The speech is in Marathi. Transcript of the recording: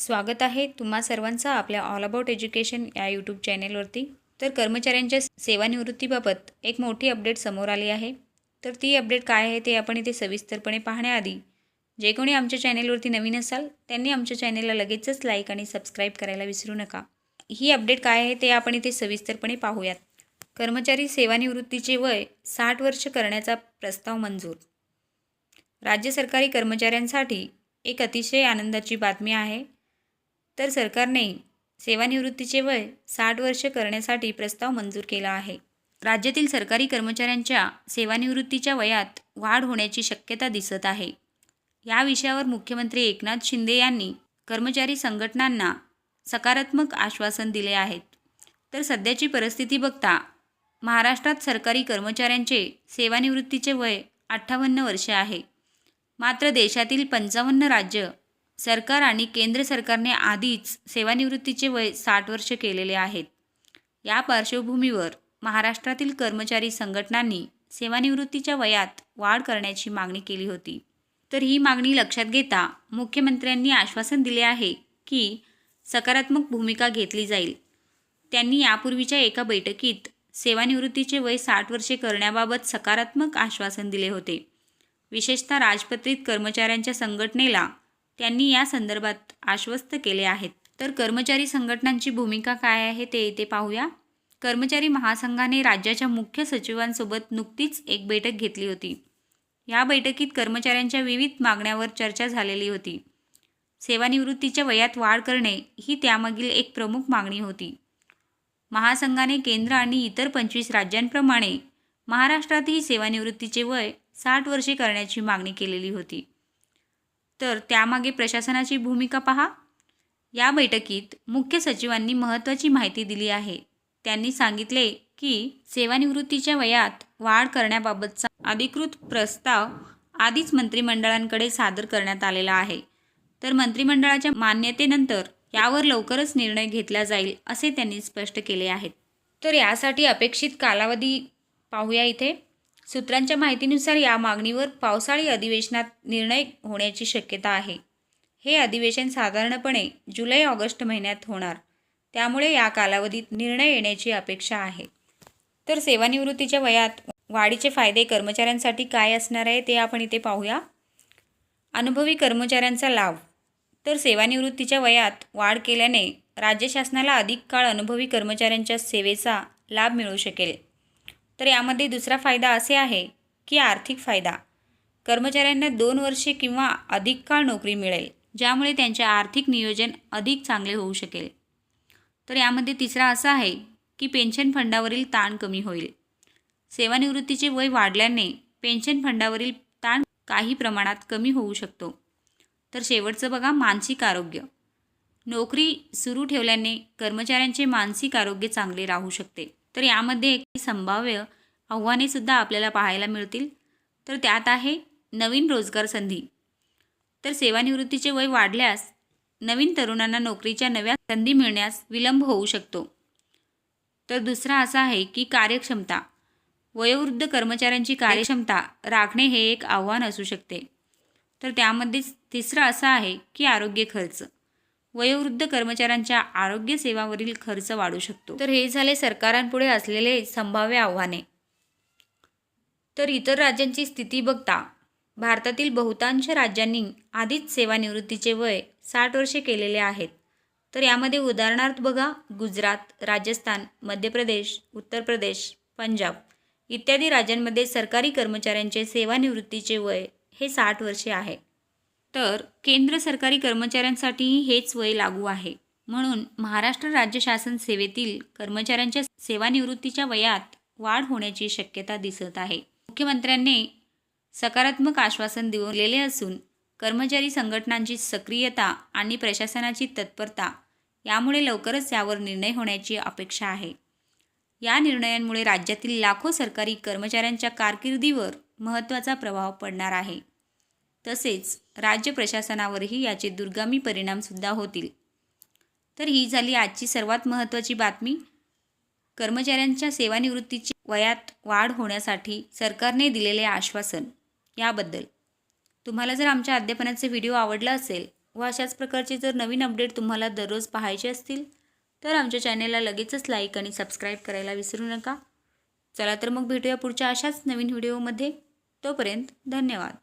स्वागत आहे तुम्हा सर्वांचं आपल्या ऑल अबाउट एज्युकेशन या यूट्यूब चॅनेलवरती तर कर्मचाऱ्यांच्या सेवानिवृत्तीबाबत एक मोठी अपडेट समोर आली आहे. तर ती अपडेट काय आहे ते आपण इथे सविस्तरपणे पाहण्याआधी जे कोणी आमच्या चॅनेलवरती नवीन असाल त्यांनी आमच्या चॅनेलला लगेचच लाईक आणि सबस्क्राईब करायला विसरू नका. ही अपडेट काय आहे ते आपण इथे सविस्तरपणे पाहूयात. कर्मचारी सेवानिवृत्तीचे वय साठ वर्ष करण्याचा प्रस्ताव मंजूर. राज्य सरकारी कर्मचाऱ्यांसाठी एक अतिशय आनंदाची बातमी आहे. तर सरकारने सेवानिवृत्तीचे वय साठ वर्ष करण्यासाठी प्रस्ताव मंजूर केला आहे. राज्यातील सरकारी कर्मचाऱ्यांच्या सेवानिवृत्तीच्या वयात वाढ होण्याची शक्यता दिसत आहे. या विषयावर मुख्यमंत्री एकनाथ शिंदे यांनी कर्मचारी संघटनांना सकारात्मक आश्वासन दिले आहेत. तर सध्याची परिस्थिती बघता महाराष्ट्रात सरकारी कर्मचाऱ्यांचे सेवानिवृत्तीचे वय अठ्ठावन्न वर्षे आहे. मात्र देशातील पंचावन्न राज्य सरकार आणि केंद्र सरकारने आधीच सेवानिवृत्तीचे वय साठ वर्ष केलेले आहेत. या पार्श्वभूमीवर महाराष्ट्रातील कर्मचारी संघटनांनी सेवानिवृत्तीच्या वयात वाढ करण्याची मागणी केली होती. तर ही मागणी लक्षात घेता मुख्यमंत्र्यांनी आश्वासन दिले आहे की सकारात्मक भूमिका घेतली जाईल. त्यांनी यापूर्वीच्या एका बैठकीत सेवानिवृत्तीचे वय साठ वर्षे करण्याबाबत सकारात्मक आश्वासन दिले होते. विशेषतः राजपत्रित कर्मचाऱ्यांच्या संघटनेला त्यांनी या संदर्भात आश्वस्त केले आहेत. तर कर्मचारी संघटनांची भूमिका काय आहे ते इथे पाहूया. कर्मचारी महासंघाने राज्याच्या मुख्य सचिवांसोबत नुकतीच एक बैठक घेतली होती. या बैठकीत कर्मचाऱ्यांच्या विविध मागण्यावर चर्चा झालेली होती. सेवानिवृत्तीच्या वयात वाढ करणे ही त्यामागील एक प्रमुख मागणी होती. महासंघाने केंद्र आणि इतर पंचवीस राज्यांप्रमाणे महाराष्ट्रातही सेवानिवृत्तीचे वय साठ वर्षे करण्याची मागणी केलेली होती. तर त्यामागे प्रशासनाची भूमिका पहा. या बैठकीत मुख्य सचिवांनी महत्त्वाची माहिती दिली आहे. त्यांनी सांगितले की सेवानिवृत्तीच्या वयात वाढ करण्याबाबतचा अधिकृत प्रस्ताव आधीच मंत्रिमंडळांकडे सादर करण्यात आलेला आहे. तर मंत्रिमंडळाच्या मान्यतेनंतर यावर लवकरच निर्णय घेतला जाईल असे त्यांनी स्पष्ट केले आहेत. तर यासाठी अपेक्षित कालावधी पाहूया इथे. सूत्रांच्या माहितीनुसार या मागणीवर पावसाळी अधिवेशनात निर्णय होण्याची शक्यता आहे. हे अधिवेशन साधारणपणे जुलै ऑगस्ट महिन्यात होणार. त्यामुळे या कालावधीत निर्णय येण्याची अपेक्षा आहे. तर सेवानिवृत्तीच्या वयात वाढीचे फायदे कर्मचाऱ्यांसाठी काय असणार आहे ते आपण इथे पाहूया. अनुभवी कर्मचाऱ्यांचा लाभ. तर सेवानिवृत्तीच्या वयात वाढ केल्याने राज्य शासनाला अधिक काळ अनुभवी कर्मचाऱ्यांच्या सेवेचा लाभ मिळू शकेल. तर यामध्ये दुसरा फायदा असे आहे की आर्थिक फायदा. कर्मचाऱ्यांना दोन वर्षे किंवा अधिक काळ नोकरी मिळेल ज्यामुळे त्यांचे आर्थिक नियोजन अधिक चांगले होऊ शकेल. तर यामध्ये तिसरा असा आहे की पेन्शन फंडावरील ताण कमी होईल. सेवानिवृत्तीचे वय वाढल्याने पेन्शन फंडावरील ताण काही प्रमाणात कमी होऊ शकतो. तर शेवटचं बघा मानसिक आरोग्य. नोकरी सुरू ठेवल्याने कर्मचाऱ्यांचे मानसिक आरोग्य चांगले राहू शकते. तर यामध्ये एक संभाव्य आव्हानेसुद्धा आपल्याला पाहायला मिळतील. तर त्यात आहे नवीन रोजगार संधी. तर सेवानिवृत्तीचे वय वाढल्यास नवीन तरुणांना नोकरीच्या नव्या संधी मिळण्यास विलंब होऊ शकतो. तर दुसरा असा आहे की कार्यक्षमता. वयोवृद्ध कर्मचाऱ्यांची कार्यक्षमता राखणे हे एक आव्हान असू शकते. तर त्यामध्येच तिसरं असं आहे की आरोग्य खर्च. वयोवृद्ध कर्मचाऱ्यांच्या आरोग्य सेवावरील खर्च वाढू शकतो. तर हे झाले सरकारांपुढे असलेले संभाव्य आव्हाने. तर इतर राज्यांची स्थिती बघता भारतातील बहुतांश राज्यांनी आधीच सेवानिवृत्तीचे वय साठ वर्षे केलेले आहेत. तर यामध्ये उदाहरणार्थ बघा गुजरात राजस्थान मध्य प्रदेश उत्तर प्रदेश पंजाब इत्यादी राज्यांमध्ये सरकारी कर्मचाऱ्यांचे सेवानिवृत्तीचे वय हे साठ वर्षे आहे. तर केंद्र सरकारी कर्मचाऱ्यांसाठीही हेच वय लागू आहे. म्हणून महाराष्ट्र राज्य शासन सेवेतील कर्मचाऱ्यांच्या सेवानिवृत्तीच्या वयात वाढ होण्याची शक्यता दिसत आहे. मुख्यमंत्र्यांनी सकारात्मक आश्वासन दिलेले असून कर्मचारी संघटनांची सक्रियता आणि प्रशासनाची तत्परता यामुळे लवकरच यावर निर्णय होण्याची अपेक्षा आहे. या निर्णयांमुळे राज्यातील लाखो सरकारी कर्मचाऱ्यांच्या कारकिर्दीवर महत्त्वाचा प्रभाव पडणार आहे. तसेच राज्य प्रशासनावरही याचे दुर्गामी परिणामसुद्धा होतील. तर ही झाली आजची सर्वात महत्त्वाची बातमी. कर्मचाऱ्यांच्या सेवानिवृत्तीची वयात वाढ होण्यासाठी सरकारने दिलेले आश्वासन. याबद्दल. तुम्हाला जर आमच्या अध्यापनाचे व्हिडिओ आवडला असेल व अशाच प्रकारचे जर नवीन अपडेट तुम्हाला दररोज पाहायचे असतील तर आमच्या चॅनेलला लगेचच लाईक आणि सबस्क्राईब करायला विसरू नका. चला तर मग भेटूया पुढच्या अशाच नवीन व्हिडिओमध्ये. तोपर्यंत धन्यवाद.